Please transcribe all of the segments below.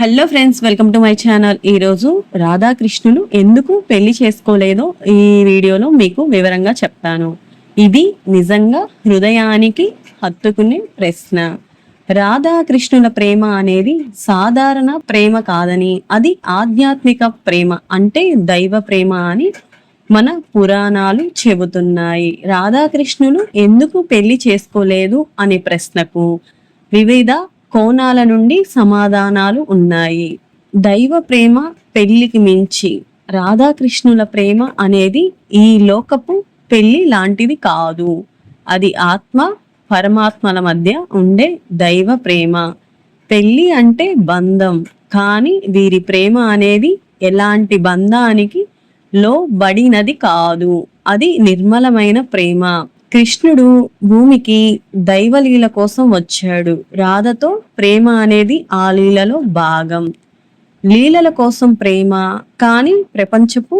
Hello friends welcome to my channel ఈరోజు రాధాకృష్ణులు ఎందుకు పెళ్లి చేసుకోలేదో ఈ వీడియోలో మీకు వివరంగా చెప్తాను ఇది నిజంగా హృదయానికి హత్తుకునే ప్రశ్న రాధాకృష్ణుల ప్రేమ అనేది సాధారణ ప్రేమ కాదని అది ఆధ్యాత్మిక ప్రేమ అంటే దైవ ప్రేమ అని మన పురాణాలు చెబుతున్నాయి రాధాకృష్ణులు ఎందుకు పెళ్లి చేసుకోలేదు అనే ప్రశ్నకు వివిధ కోణాల నుండి సమాధానాలు ఉన్నాయి దైవ ప్రేమ పెళ్లికి మించి రాధాకృష్ణుల ప్రేమ అనేది ఈ లోకపు పెళ్లి లాంటిది కాదు అది ఆత్మ పరమాత్మల మధ్య ఉండే దైవ ప్రేమ పెళ్ళి అంటే బంధం కానీ వీరి ప్రేమ అనేది ఎలాంటి బంధానికి లోబడినది కాదు అది నిర్మలమైన ప్రేమ కృష్ణుడు భూమికి దైవలీల కోసం వచ్చాడు రాధతో ప్రేమ అనేది ఆ లీలలో భాగం లీలల కోసం ప్రేమ కానీ ప్రపంచపు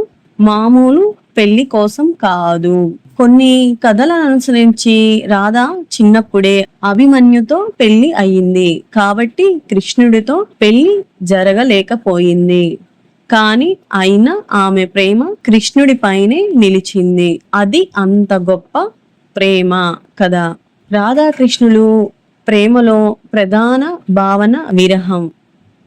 మామూలు పెళ్లి కోసం కాదు కొన్ని కథలను అనుసరించి రాధ చిన్నప్పుడే అభిమన్యుతో పెళ్లి అయింది కాబట్టి కృష్ణుడితో పెళ్లి జరగలేకపోయింది కానీ అయినా ఆమె ప్రేమ కృష్ణుడి పైనే నిలిచింది అది అంత గొప్ప ప్రేమ కథ రాధాకృష్ణులు ప్రేమలో ప్రధాన భావన విరహం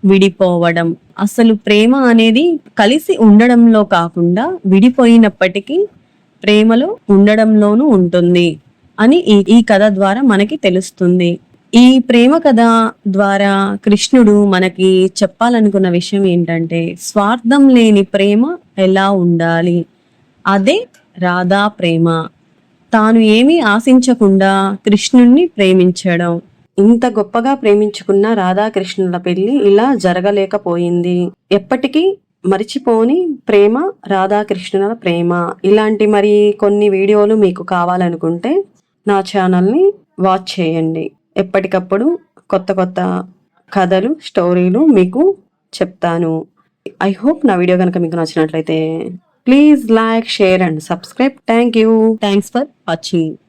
విడిపోవడం అసలు ప్రేమ అనేది కలిసి ఉండడంలో కాకుండా విడిపోయినప్పటికీ ప్రేమలో ఉండడంలోనూ ఉంటుంది అని ఈ ఈ కథ ద్వారా మనకి తెలుస్తుంది ఈ ప్రేమ కథ ద్వారా కృష్ణుడు మనకి చెప్పాలనుకున్న విషయం ఏంటంటే స్వార్థం లేని ప్రేమ ఎలా ఉండాలి అదే రాధా ప్రేమ తాను ఏమీ ఆశించకుండా కృష్ణుణ్ణి ప్రేమించడం ఇంత గొప్పగా ప్రేమించుకున్న రాధాకృష్ణుల పెళ్లి ఇలా జరగలేకపోయింది ఎప్పటికీ మరిచిపోని ప్రేమ రాధాకృష్ణుల ప్రేమ ఇలాంటి మరి కొన్ని వీడియోలు మీకు కావాలనుకుంటే నా ఛానల్ని వాచ్ చేయండి ఎప్పటికప్పుడు కొత్త కొత్త కథలు స్టోరీలు మీకు చెప్తాను ఐ హోప్ నా వీడియో కనుక మీకు నచ్చినట్లయితే Please like, share and subscribe. Thank you. Thanks for watching.